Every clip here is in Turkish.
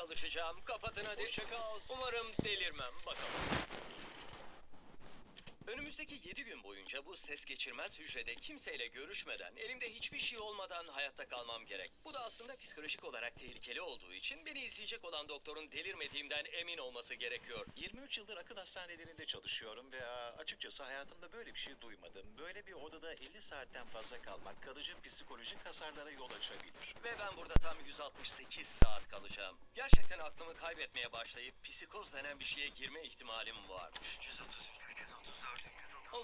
çalışacağım. Kapatın hadi. Hoşçakal. Umarım delirmem. Bakalım. Önümüzdeki 7 gün boyunca bu ses geçirmez hücrede kimseyle görüşmeden, elimde hiçbir şey olmadan hayatta kalmam gerek. Bu da aslında psikolojik olarak tehlikeli olduğu için beni izleyecek olan doktorun delirmediğimden emin olması gerekiyor. 23 yıldır akıl hastanelerinde çalışıyorum ve açıkçası hayatımda böyle bir şey duymadım. Böyle bir odada 50 saatten fazla kalmak kalıcı psikolojik hasarlara yol açabilir. Ve ben burada tam 168 saat kalacağım. Gerçekten aklımı kaybetmeye başlayıp psikoz denen bir şeye girme ihtimalim var. 330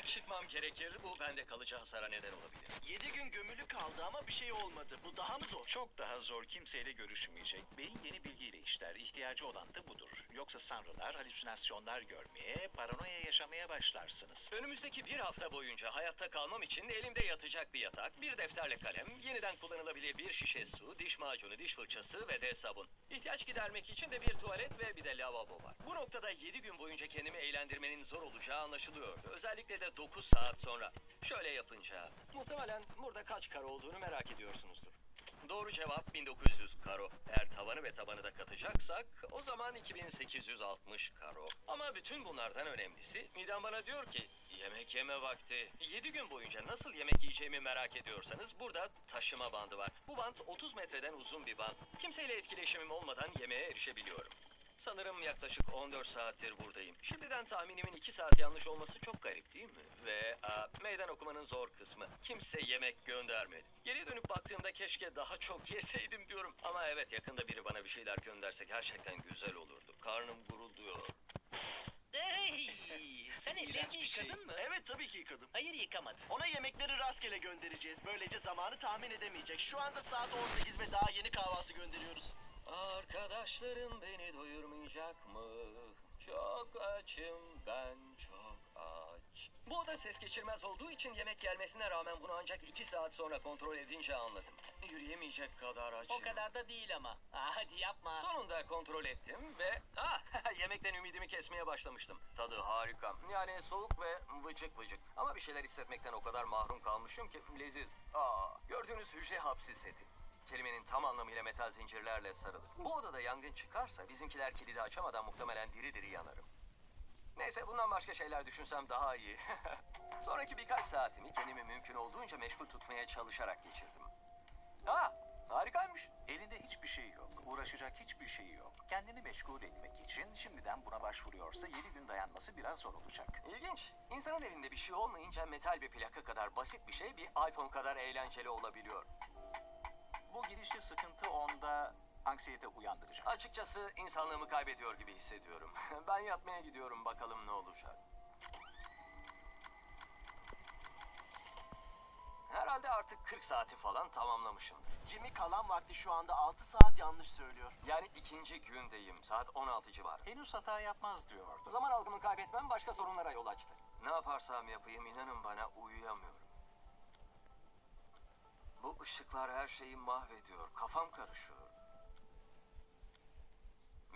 Hemen çıkmam gerekir. Bu bende kalıcı hasara neden olabilir. Yedi gün gömülü kaldı ama bir şey olmadı. Bu daha mı zor? Çok daha zor. Kimseyle görüşmeyecek. Beyin yeni bilgiyle işler. İhtiyacı olan da budur. Yoksa sanrılar, halüsinasyonlar görmeye, paranoya yaşamaya başlarsınız. Önümüzdeki bir hafta boyunca hayatta kalmam için elimde yatacak bir yatak, bir defterle kalem, yeniden kullanılabilir bir şişe su, diş macunu, diş fırçası ve de sabun. İhtiyaç gidermek için de bir tuvalet ve bir de lavabo var. Bu noktada 7 gün boyunca kendimi eğlendirmenin zor olacağı anlaşılıyordu. Özellikle de 9 saat sonra. Şöyle yapınca. Muhtemelen burada kaç karo olduğunu merak ediyorsunuzdur. Doğru cevap 1900 karo. Eğer tavanı ve tabanı da katacaksak o zaman 2860 karo. Ama bütün bunlardan önemlisi midem bana diyor ki yemek yeme vakti. 7 gün boyunca nasıl yemek yiyeceğimi merak ediyorsanız burada taşıma bandı var. Bu bant 30 metreden uzun bir bant. Kimseyle etkileşimim olmadan yemeğe erişebiliyorum. Sanırım yaklaşık 14 saattir buradayım. Şimdiden tahminimin 2 saat yanlış olması çok garip değil mi? Ve aa, meydan okumanın zor kısmı. Kimse yemek göndermedi. Geriye dönüp baktığımda keşke daha çok yeseydim diyorum. Ama evet yakında biri bana bir şeyler gönderse gerçekten güzel olurdu. Karnım gurulduyor. Hey, sen ellerini bir şey. yıkadın mı? Evet tabii ki yıkadım. Hayır yıkamadım. Ona yemekleri rastgele göndereceğiz. Böylece zamanı tahmin edemeyecek. Şu anda saat 18 ve daha yeni kahvaltı gönderiyoruz. Arkadaşlarım beni doyurmayacak mı? Çok açım ben çok aç. Bu oda ses geçirmez olduğu için yemek gelmesine rağmen bunu ancak iki saat sonra kontrol edince anladım. Yürüyemeyecek kadar açım. O kadar da değil ama. Aa, hadi yapma. Sonunda kontrol ettim ve ah, yemekten ümidimi kesmeye başlamıştım. Tadı harika. Yani soğuk ve vıcık vıcık. Ama bir şeyler hissetmekten o kadar mahrum kalmışım ki leziz. Aa, gördüğünüz hücre hapsi seti. Kelimenin tam anlamıyla metal zincirlerle sarılı. Bu odada yangın çıkarsa bizimkiler kilidi açamadan muhtemelen diri diri yanarım. Neyse bundan başka şeyler düşünsem daha iyi. Sonraki birkaç saatimi kendimi mümkün olduğunca meşgul tutmaya çalışarak geçirdim. Ha, harikaymış. Elinde hiçbir şey yok. Uğraşacak hiçbir şey yok. Kendini meşgul etmek için şimdiden buna başvuruyorsa 7 gün dayanması biraz zor olacak. İlginç. İnsanın elinde bir şey olmayınca metal bir plaka kadar basit bir şey bir iPhone kadar eğlenceli olabiliyor. Bu gidişli sıkıntı onda anksiyete uyandıracak. Açıkçası insanlığımı kaybediyor gibi hissediyorum. ben yatmaya gidiyorum bakalım ne olacak. Herhalde artık 40 saati falan tamamlamışım. Jimmy kalan vakti şu anda 6 saat yanlış söylüyor. Yani ikinci gündeyim. Saat 16 civarı. Henüz hata yapmaz diyordu. Zaman algımı kaybetmem başka sorunlara yol açtı. Ne yaparsam yapayım inanın bana uyuyamıyorum. Bu ışıklar her şeyi mahvediyor. Kafam karışıyor.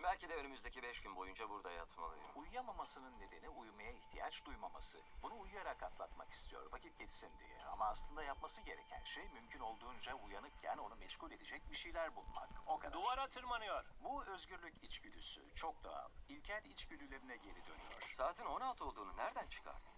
Belki de önümüzdeki beş gün boyunca burada yatmalıyım. Uyuyamamasının nedeni uyumaya ihtiyaç duymaması. Bunu uyuyarak atlatmak istiyor vakit geçsin diye. Ama aslında yapması gereken şey mümkün olduğunca uyanıkken onu meşgul edecek bir şeyler bulmak. O kadar. Duvara tırmanıyor. Bu özgürlük içgüdüsü çok doğal. İlkel içgüdülerine geri dönüyor. Saatin 16 olduğunu nereden çıkardın?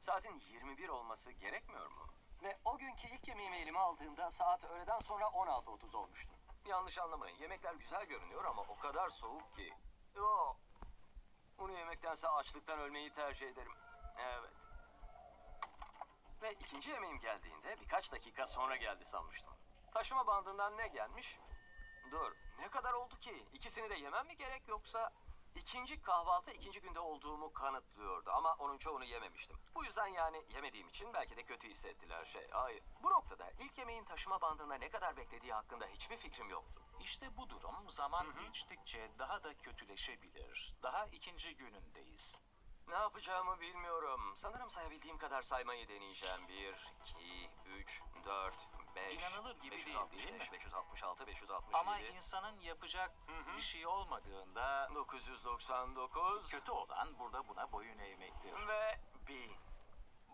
Saatin 21 olması gerekmiyor mu? Ve o günkü ilk yemeğimi elime aldığımda saat öğleden sonra 16.30 olmuştu. Yanlış anlamayın. Yemekler güzel görünüyor ama o kadar soğuk ki. Yo. Bunu yemektense açlıktan ölmeyi tercih ederim. Evet. Ve ikinci yemeğim geldiğinde birkaç dakika sonra geldi sanmıştım. Taşıma bandından ne gelmiş? Dur, ne kadar oldu ki? İkisini de yemem mi gerek yoksa... ikinci kahvaltı ikinci günde olduğumu kanıtlıyordu ama onun çoğunu yememiştim. Bu yüzden yani yemediğim için belki de kötü hissettiler şey. Hayır. Bu noktada ilk yemeğin taşıma bandında ne kadar beklediği hakkında hiçbir fikrim yoktu. İşte bu durum zaman geçtikçe daha da kötüleşebilir. Daha ikinci günündeyiz. Ne yapacağımı bilmiyorum. Sanırım sayabildiğim kadar saymayı deneyeceğim. 1, 2, 3, 4, 5, İnanılır gibi değil, 565, değil mi? 566, 567, Ama insanın yapacak bir şey olmadığında 999 kötü olan burada buna boyun eğmektir. ve 1000.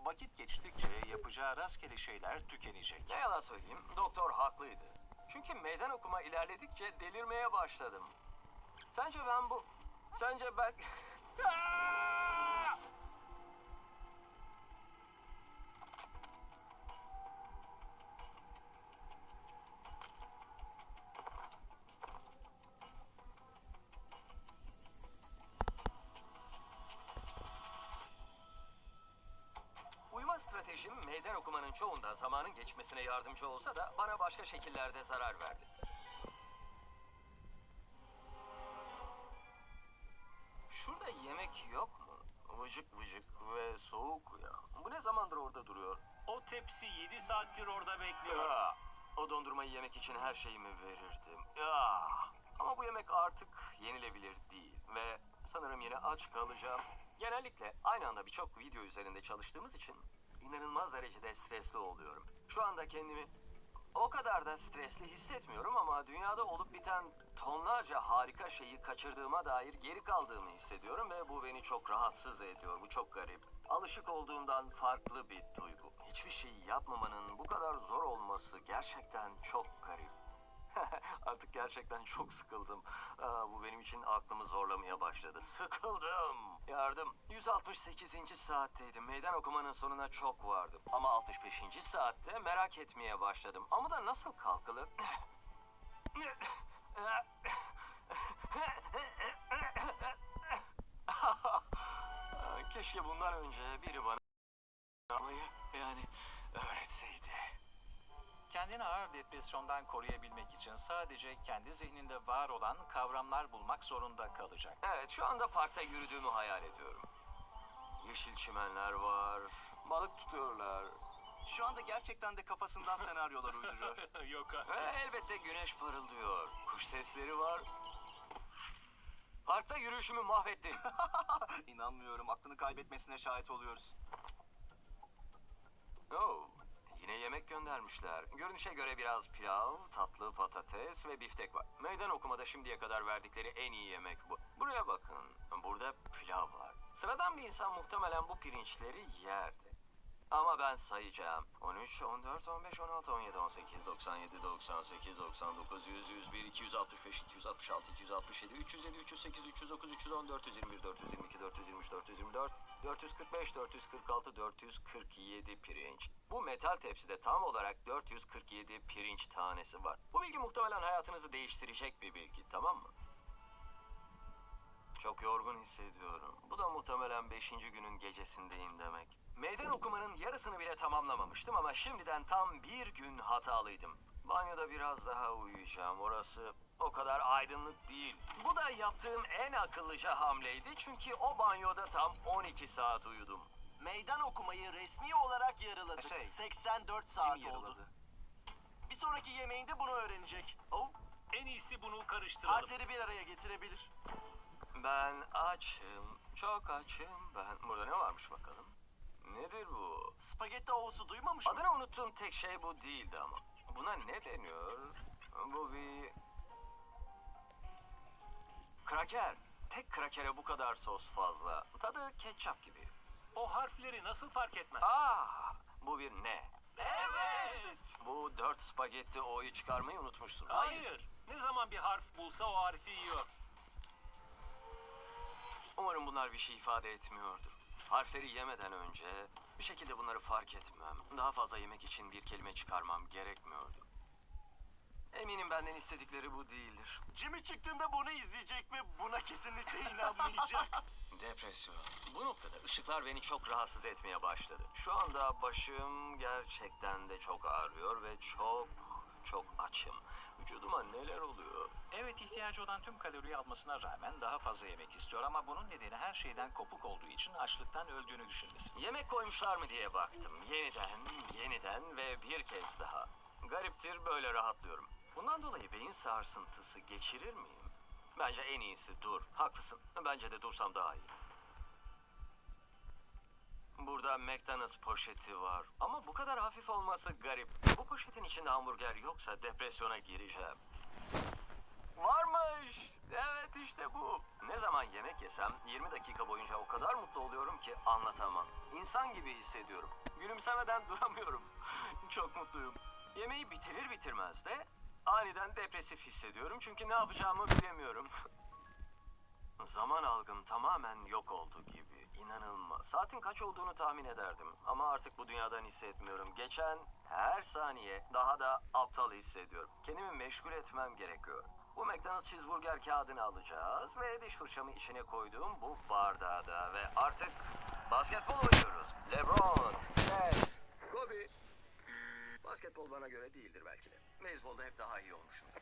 Vakit geçtikçe yapacağı rastgele şeyler tükenecek. Ne yalan söyleyeyim, doktor haklıydı. Çünkü meydan okuma ilerledikçe delirmeye başladım. Sence ben bu... Sence ben... Aa! stratejim meydan okumanın çoğunda zamanın geçmesine yardımcı olsa da bana başka şekillerde zarar verdi. Şurada yemek yok mu? Vıcık vıcık ve soğuk ya. Bu ne zamandır orada duruyor? O tepsi 7 saattir orada bekliyor. Ya, o dondurmayı yemek için her şeyimi verirdim. Ya. Ama bu yemek artık yenilebilir değil ve sanırım yine aç kalacağım. Genellikle aynı anda birçok video üzerinde çalıştığımız için inanılmaz derecede stresli oluyorum. Şu anda kendimi o kadar da stresli hissetmiyorum ama dünyada olup biten tonlarca harika şeyi kaçırdığıma dair geri kaldığımı hissediyorum ve bu beni çok rahatsız ediyor. Bu çok garip. Alışık olduğumdan farklı bir duygu. Hiçbir şeyi yapmamanın bu kadar zor olması gerçekten çok garip. Artık gerçekten çok sıkıldım. Aa, bu benim için aklımı zorlamaya başladı. Sıkıldım. Yardım. 168. saatteydim. Meydan okumanın sonuna çok vardım. Ama 65. saatte merak etmeye başladım. Ama da nasıl kalkılır? Keşke bundan önce biri bana yani. Kendini ağır depresyondan koruyabilmek için sadece kendi zihninde var olan kavramlar bulmak zorunda kalacak. Evet, şu anda parkta yürüdüğümü hayal ediyorum. Yeşil çimenler var, balık tutuyorlar. Şu anda gerçekten de kafasından senaryolar uyduruyor. Yok Ve artık. elbette güneş parıldıyor. Kuş sesleri var. Parkta yürüyüşümü mahvettin. İnanmıyorum. Aklını kaybetmesine şahit oluyoruz. Oh, yine yemek göndermişler. Görünüşe göre biraz pilav, tatlı patates ve biftek var. Meydan okumada şimdiye kadar verdikleri en iyi yemek bu. Buraya bakın, burada pilav var. Sıradan bir insan muhtemelen bu pirinçleri yerdi. Ama ben sayacağım. 13, 14, 15, 16, 17, 18, 97, 98, 99, 100, 101, 265, 266, 267, 307, 308, 309, 310, 421, 422, 423, 424, 445, 446, 447 pirinç. Bu metal tepside tam olarak 447 pirinç tanesi var. Bu bilgi muhtemelen hayatınızı değiştirecek bir bilgi, tamam mı? Çok yorgun hissediyorum. Bu da muhtemelen 5. günün gecesindeyim demek. Meydan okumanın yarısını bile tamamlamamıştım ama şimdiden tam bir gün hatalıydım. Banyoda biraz daha uyuyacağım. Orası o kadar aydınlık değil. Bu da yaptığım en akıllıca hamleydi çünkü o banyoda tam 12 saat uyudum. Meydan okumayı resmi olarak yarıladık. Şey, 84 saat Kim oldu. Bir sonraki yemeğinde bunu öğrenecek. Oh, En iyisi bunu karıştıralım. harfleri bir araya getirebilir. Ben açım, çok açım. Ben burada ne varmış bakalım? Nedir bu? Spagetti ovusu duymamış mı? Adını unuttuğum tek şey bu değildi ama. Buna ne deniyor? Bu bir... Kraker. Tek krakere bu kadar sos fazla. Tadı ketçap gibi. O harfleri nasıl fark etmez? Aa, bu bir ne? Evet. Bu dört spagetti o'yu çıkarmayı unutmuşsun. Hayır. Ne zaman bir harf bulsa o harfi yiyor. Umarım bunlar bir şey ifade etmiyordur. Harfleri yemeden önce bir şekilde bunları fark etmem. Daha fazla yemek için bir kelime çıkarmam gerekmiyordu. Eminim benden istedikleri bu değildir. Jimmy çıktığında bunu izleyecek ve buna kesinlikle inanmayacak. Depresyon. Bu noktada ışıklar beni çok rahatsız etmeye başladı. Şu anda başım gerçekten de çok ağrıyor ve çok çok açım. Vücuduma neler oluyor? Evet ihtiyacı olan tüm kaloriyi almasına rağmen daha fazla yemek istiyor ama bunun nedeni her şeyden kopuk olduğu için açlıktan öldüğünü düşünmesi. Yemek koymuşlar mı diye baktım. Yeniden, yeniden ve bir kez daha. Gariptir böyle rahatlıyorum. Bundan dolayı beyin sarsıntısı geçirir miyim? Bence en iyisi dur. Haklısın. Bence de dursam daha iyi. Burada McDonald's poşeti var. Ama bu kadar hafif olması garip. Bu poşetin içinde hamburger yoksa depresyona gireceğim. Varmış. Evet işte bu. Ne zaman yemek yesem 20 dakika boyunca o kadar mutlu oluyorum ki anlatamam. İnsan gibi hissediyorum. Gülümsemeden duramıyorum. Çok mutluyum. Yemeği bitirir bitirmez de Aniden depresif hissediyorum çünkü ne yapacağımı bilemiyorum. Zaman algım tamamen yok oldu gibi. İnanılmaz. Saatin kaç olduğunu tahmin ederdim. Ama artık bu dünyadan hissetmiyorum. Geçen her saniye daha da aptal hissediyorum. Kendimi meşgul etmem gerekiyor. Bu McDonald's cheeseburger kağıdını alacağız ve diş fırçamı içine koyduğum bu bardağı da ve artık basketbol oynuyoruz. LeBron, Steph, Kobe. Basketbol bana göre değildir belki de. Beyzbolda hep daha iyi olmuşumdur.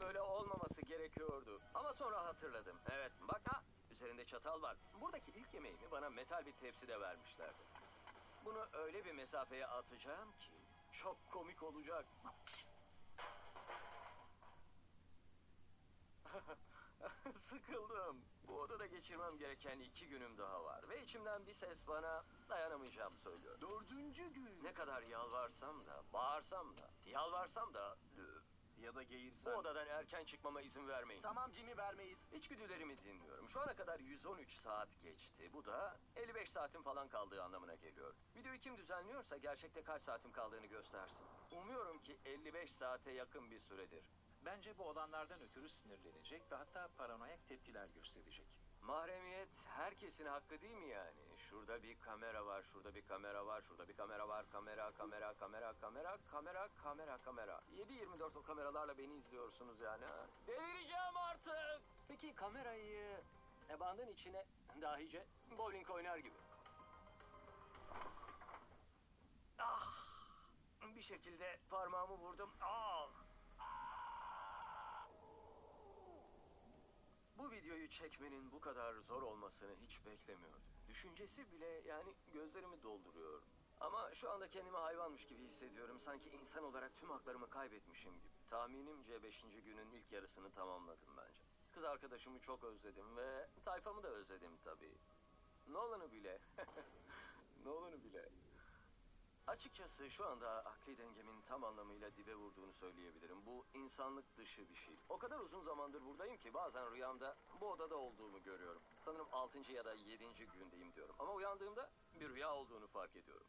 Böyle olmaması gerekiyordu. Ama sonra hatırladım. Evet bak ha üzerinde çatal var. Buradaki ilk yemeğimi bana metal bir tepside vermişlerdi. Bunu öyle bir mesafeye atacağım ki çok komik olacak. Sıkıldım. Bu odada geçirmem gereken iki günüm daha var. Ve içimden bir ses bana dayanamayacağımı söylüyor. Dördüncü gün. Ne kadar yalvarsam da, bağırsam da, yalvarsam da... Ya da Bu geğirsen. odadan erken çıkmama izin vermeyin. Tamam Jimmy vermeyiz. İçgüdülerimi dinliyorum. Şu ana kadar 113 saat geçti. Bu da 55 saatin falan kaldığı anlamına geliyor. Videoyu kim düzenliyorsa gerçekte kaç saatim kaldığını göstersin. Umuyorum ki 55 saate yakın bir süredir. Bence bu olanlardan ötürü sinirlenecek ve hatta paranoyak tepkiler gösterecek. Mahremiyet herkesin hakkı değil mi yani? Şurada bir kamera var, şurada bir kamera var, şurada bir kamera var. Kamera, kamera, kamera, kamera, kamera, kamera, kamera. 7-24 o kameralarla beni izliyorsunuz yani ha? Delireceğim artık! Peki kamerayı e, içine dahice bowling oynar gibi. Ah! Bir şekilde parmağımı vurdum. Ah! Bu videoyu çekmenin bu kadar zor olmasını hiç beklemiyordum. Düşüncesi bile yani gözlerimi dolduruyor. Ama şu anda kendimi hayvanmış gibi hissediyorum. Sanki insan olarak tüm haklarımı kaybetmişim gibi. Tahminimce 5. günün ilk yarısını tamamladım bence. Kız arkadaşımı çok özledim ve tayfamı da özledim tabii. Nolan'ı bile. Nolan'ı bile. Açıkçası şu anda akli dengemin tam anlamıyla dibe vurduğunu söyleyebilirim. Bu insanlık dışı bir şey. O kadar uzun zamandır buradayım ki bazen rüyamda bu odada olduğumu görüyorum. Sanırım 6. ya da 7. gündeyim diyorum. Ama uyandığımda bir rüya olduğunu fark ediyorum.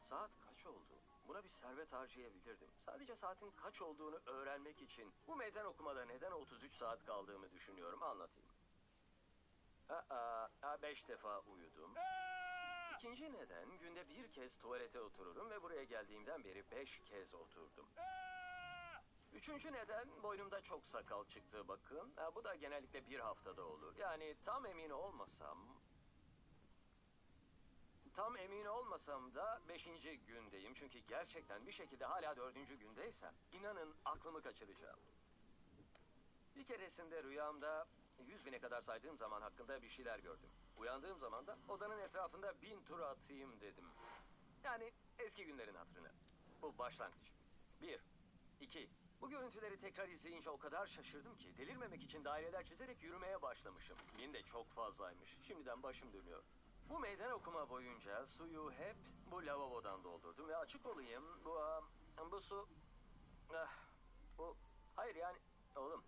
Saat kaç oldu? Buna bir servet harcayabilirdim. Sadece saatin kaç olduğunu öğrenmek için bu meydan okumada neden 33 saat kaldığımı düşünüyorum. Anlatayım. Aa, beş defa uyudum. İkinci neden günde bir kez tuvalete otururum ve buraya geldiğimden beri beş kez oturdum. Üçüncü neden boynumda çok sakal çıktı bakın. Ha, bu da genellikle bir haftada olur. Yani tam emin olmasam... Tam emin olmasam da beşinci gündeyim. Çünkü gerçekten bir şekilde hala dördüncü gündeysem inanın aklımı kaçıracağım. Bir keresinde rüyamda 100 bine kadar saydığım zaman hakkında bir şeyler gördüm. Uyandığım zaman da odanın etrafında bin tur atayım dedim. Yani eski günlerin hatırına. Bu başlangıç. Bir, iki. Bu görüntüleri tekrar izleyince o kadar şaşırdım ki delirmemek için daireler çizerek yürümeye başlamışım. Bin de çok fazlaymış. Şimdiden başım dönüyor. Bu meydan okuma boyunca suyu hep bu lavabodan doldurdum ve açık olayım bu ah, bu su ah, bu hayır yani oğlum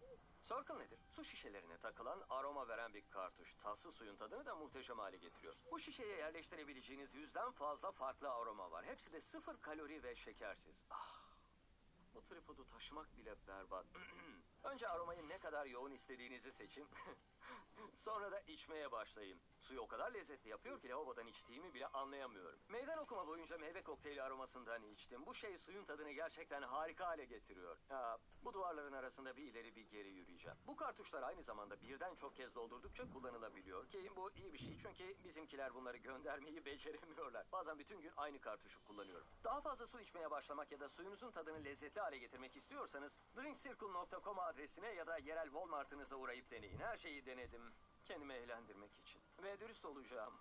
Circle nedir? Su şişelerine takılan aroma veren bir kartuş. Tatsız suyun tadını da muhteşem hale getiriyor. Bu şişeye yerleştirebileceğiniz yüzden fazla farklı aroma var. Hepsi de sıfır kalori ve şekersiz. Ah, bu tripodu taşımak bile berbat. Önce aromayı ne kadar yoğun istediğinizi seçin. Sonra da içmeye başlayın. Suyu o kadar lezzetli yapıyor ki lavabodan içtiğimi bile anlayamıyorum. Meydan okuma boyunca meyve kokteyli aromasından içtim. Bu şey suyun tadını gerçekten harika hale getiriyor. Aa, bu duvarların arasında bir ileri bir geri yürüyeceğim. Bu kartuşlar aynı zamanda birden çok kez doldurdukça kullanılabiliyor. Ki bu iyi bir şey çünkü bizimkiler bunları göndermeyi beceremiyorlar. Bazen bütün gün aynı kartuşu kullanıyorum. Daha fazla su içmeye başlamak ya da suyunuzun tadını lezzetli hale getirmek istiyorsanız drinkcircle.com adresine ya da yerel Walmart'ınıza uğrayıp deneyin. Her şeyi denedim. Kendimi eğlendirmek için. Ve dürüst olacağım.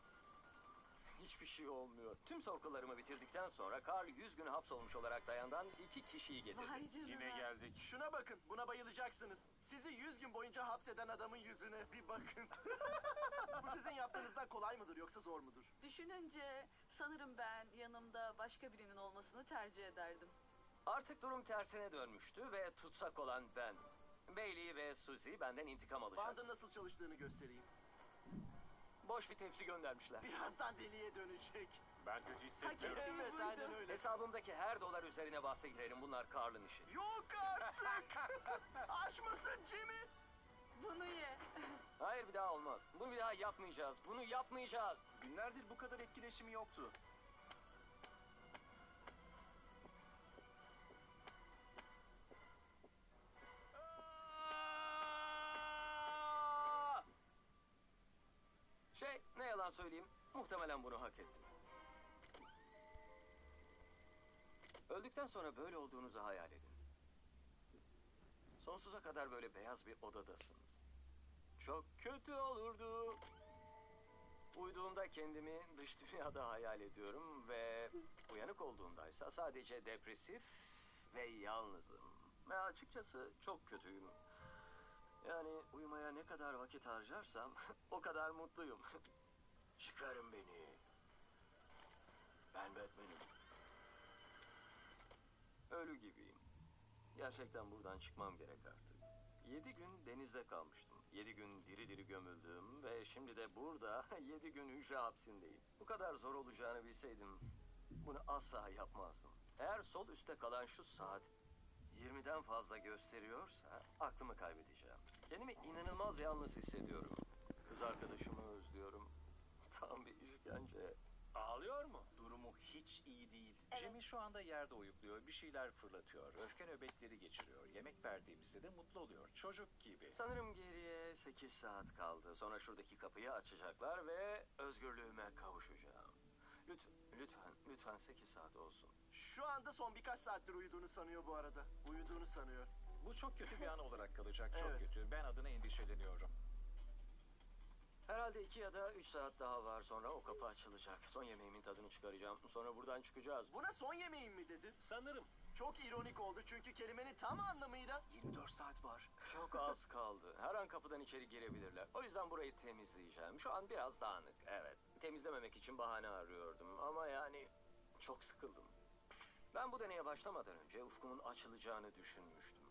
Hiçbir şey olmuyor. Tüm sorgularımı bitirdikten sonra Carl 100 gün hapsolmuş olarak dayandan iki kişiyi getirdi. Vay canına. Yine geldik. Şuna bakın, buna bayılacaksınız. Sizi 100 gün boyunca hapseden adamın yüzüne bir bakın. Bu sizin yaptığınızdan kolay mıdır yoksa zor mudur? Düşününce sanırım ben yanımda başka birinin olmasını tercih ederdim. Artık durum tersine dönmüştü ve tutsak olan ben. Bailey ve Suzy benden intikam alacak. Bandın nasıl çalıştığını göstereyim. Boş bir tepsi göndermişler. Birazdan deliye dönecek. Ben kötü Hak hissetmiyorum. ettiği Evet aynen öyle. Hesabımdaki her dolar üzerine bahse girerim. Bunlar Karl'ın işi. Yok artık. Aç mısın Jimmy? Bunu ye. Hayır bir daha olmaz. Bunu bir daha yapmayacağız. Bunu yapmayacağız. Günlerdir bu kadar etkileşimi yoktu. Yalan söyleyeyim. Muhtemelen bunu hak ettim. Öldükten sonra böyle olduğunuzu hayal edin. Sonsuza kadar böyle beyaz bir odadasınız. Çok kötü olurdu. Uyuduğumda kendimi dış dünyada hayal ediyorum ve uyanık olduğumdaysa sadece depresif ve yalnızım. Ve açıkçası çok kötüyüm. Yani uyumaya ne kadar vakit harcarsam o kadar mutluyum. Çıkarın beni. Ben Batman'im. Ölü gibiyim. Gerçekten buradan çıkmam gerek artık. Yedi gün denizde kalmıştım. Yedi gün diri diri gömüldüm ve şimdi de burada yedi gün hücre hapsindeyim. Bu kadar zor olacağını bilseydim bunu asla yapmazdım. Eğer sol üstte kalan şu saat 20'den fazla gösteriyorsa aklımı kaybedeceğim. Kendimi inanılmaz yalnız hissediyorum. Kız arkadaşımı özlüyorum. Tam bir işkence. Ağlıyor mu? Durumu hiç iyi değil. Jimmy şu anda yerde uyukluyor, bir şeyler fırlatıyor, öfke nöbetleri geçiriyor. Yemek verdiğimizde de mutlu oluyor, çocuk gibi. Sanırım geriye 8 saat kaldı. Sonra şuradaki kapıyı açacaklar ve özgürlüğüme kavuşacağım. Lütfen, lütfen, lütfen 8 saat olsun. Şu anda son birkaç saattir uyuduğunu sanıyor bu arada. Uyuduğunu sanıyor. Bu çok kötü bir an olarak kalacak, çok Evet. kötü. Ben adına endişeleniyorum. Herhalde 2 ya da 3 saat daha var. Sonra o kapı açılacak. Son yemeğimin tadını çıkaracağım. Sonra buradan çıkacağız. Buna son yemeğin mi dedin? Sanırım. Çok ironik oldu çünkü kelimenin tam anlamıyla 24 saat var. Çok az kaldı. Her an kapıdan içeri girebilirler. O yüzden burayı temizleyeceğim. Şu an biraz dağınık. Evet. Temizlememek için bahane arıyordum. Ama yani çok sıkıldım. Ben bu deneye başlamadan önce ufkumun açılacağını düşünmüştüm.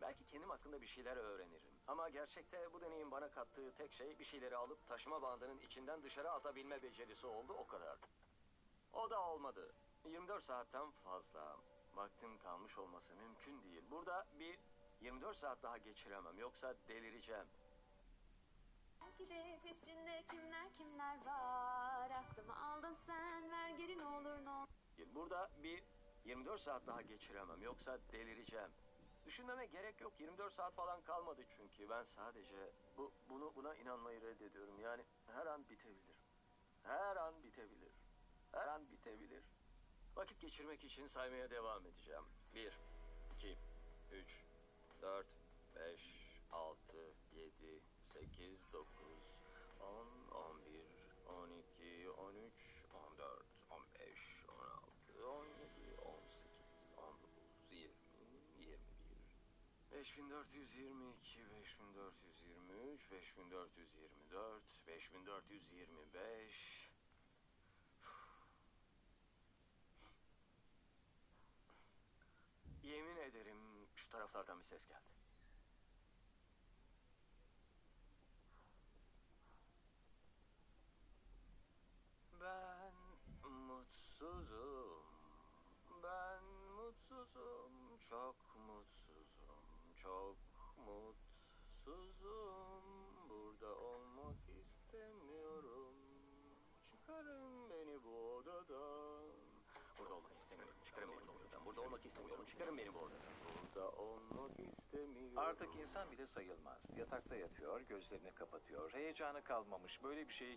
Belki kendim hakkında bir şeyler öğrenirim. Ama gerçekte bu deneyin bana kattığı tek şey bir şeyleri alıp taşıma bandının içinden dışarı atabilme becerisi oldu o kadar. O da olmadı. 24 saatten fazla vaktim kalmış olması mümkün değil. Burada bir 24 saat daha geçiremem yoksa delireceğim. Belki de peşinde kimler kimler var Aklımı aldın sen ver geri ne olur ne olur Burada bir 24 saat daha geçiremem yoksa delireceğim. Düşünmeme gerek yok. 24 saat falan kalmadı çünkü. Ben sadece bu bunu buna inanmayı reddediyorum. Yani her an bitebilir. Her an bitebilir. Her an bitebilir. Vakit geçirmek için saymaya devam edeceğim. 1 2 3 4 5 6 7 8 9 10 11 12 13 5422 5423 5424 5425 Yemin ederim şu taraflardan bir ses geldi. Ben mutsuzum. Ben mutsuzum. Çok mutsuzum. Çok mutsuzum. Burada olmak istemiyorum. Çıkarın beni bu odadan. Burada olmak istemiyorum. Çıkarın beni bu odadan. Burada olmak istemiyorum. Çıkarın beni bu odadan. Burada olmak istemiyorum. Artık insan bile sayılmaz. Yatakta yatıyor, gözlerini kapatıyor. Heyecanı kalmamış. Böyle bir şeyi